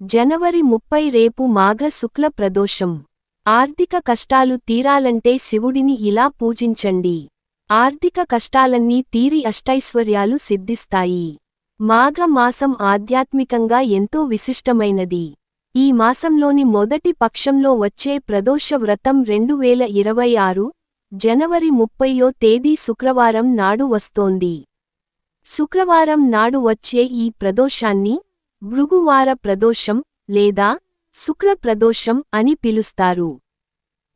జనవరి ముప్పై రేపు మాఘ శుక్ల ప్రదోషం. ఆర్థిక కష్టాలు తీరాలంటే శివుడిని ఇలా పూజించండి. ఆర్థిక కష్టాలన్నీ తీరి అష్టైశ్వర్యాలు సిద్ధిస్తాయి. మాఘ మాసం ఆధ్యాత్మికంగా ఎంతో విశిష్టమైనది. ఈ మాసంలోని మొదటి పక్షంలో వచ్చే ప్రదోష వ్రతం రెండు వేల ఇరవై ఆరు జనవరి ముప్పయో తేదీ శుక్రవారం నాడు వస్తోంది. శుక్రవారం నాడు వచ్చే ఈ ప్రదోషాన్ని భృగువార ప్రదోషం లేదా శుక్ర ప్రదోషం అని పిలుస్తారు.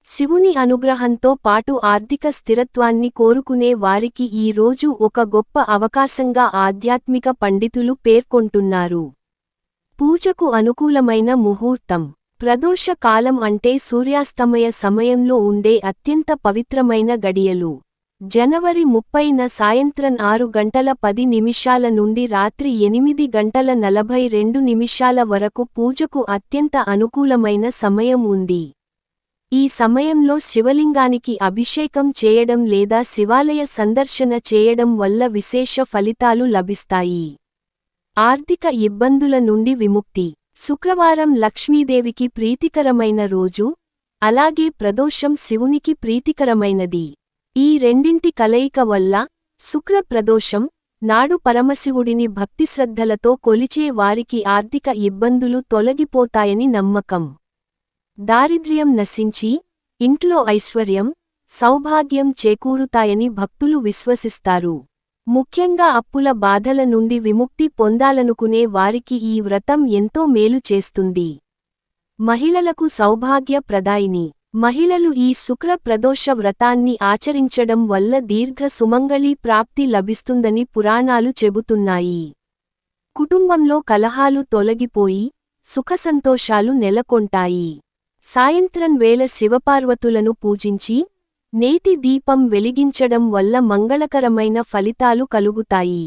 శివుని అనుగ్రహంతో పాటు ఆర్థిక స్థిరత్వాన్ని కోరుకునే వారికి ఈ రోజు ఒక గొప్ప అవకాశంగా ఆధ్యాత్మిక పండితులు పేర్కొంటున్నారు. పూజకు అనుకూలమైన ముహూర్తం. ప్రదోష కాలం అంటే సూర్యాస్తమయ సమయంలో ఉండే అత్యంత పవిత్రమైన గడియలు. జనవరి ముప్పైన సాయంత్రం ఆరు గంటల పది నిమిషాల నుండి రాత్రి ఎనిమిది గంటల నలభై రెండు నిమిషాల వరకు పూజకు అత్యంత అనుకూలమైన సమయం ఉంది. ఈ సమయంలో శివలింగానికి అభిషేకం చేయడం లేదా శివాలయ సందర్శన చేయడం వల్ల విశేష ఫలితాలు లభిస్తాయి. ఆర్థిక ఇబ్బందుల నుండి విముక్తి. శుక్రవారం లక్ష్మీదేవికి ప్రీతికరమైన రోజు. అలాగే ప్రదోషం శివునికి ప్రీతికరమైనది. ఈ రెండింటి కలయిక వల్ల శుక్ర ప్రదోషం నాడు పరమశివుడిని భక్తిశ్రద్ధలతో కొలిచే వారికి ఆర్థిక ఇబ్బందులు తొలగిపోతాయని నమ్మకం. దారిద్ర్యం నశించి ఇంట్లో ఐశ్వర్యం సౌభాగ్యం చేకూరుతాయని భక్తులు విశ్వసిస్తారు. ముఖ్యంగా అప్పుల బాధల నుండి విముక్తి పొందాలనుకునే వారికి ఈ వ్రతం ఎంతో మేలు చేస్తుంది. మహిళలకు సౌభాగ్య ప్రదాయిని మహిళలు ఈ శుక్ర ప్రదోష వ్రతాన్ని ఆచరించడం వల్ల దీర్ఘ సుమంగళీ ప్రాప్తి లభిస్తుందని పురాణాలు చెబుతున్నాయి. కుటుంబంలో కలహాలు తొలగిపోయి సుఖసంతోషాలు నెలకొంటాయి. సాయంత్రం వేళ శివపార్వతులను పూజించి నేతి దీపం వెలిగించడం వల్ల మంగళకరమైన ఫలితాలు కలుగుతాయి.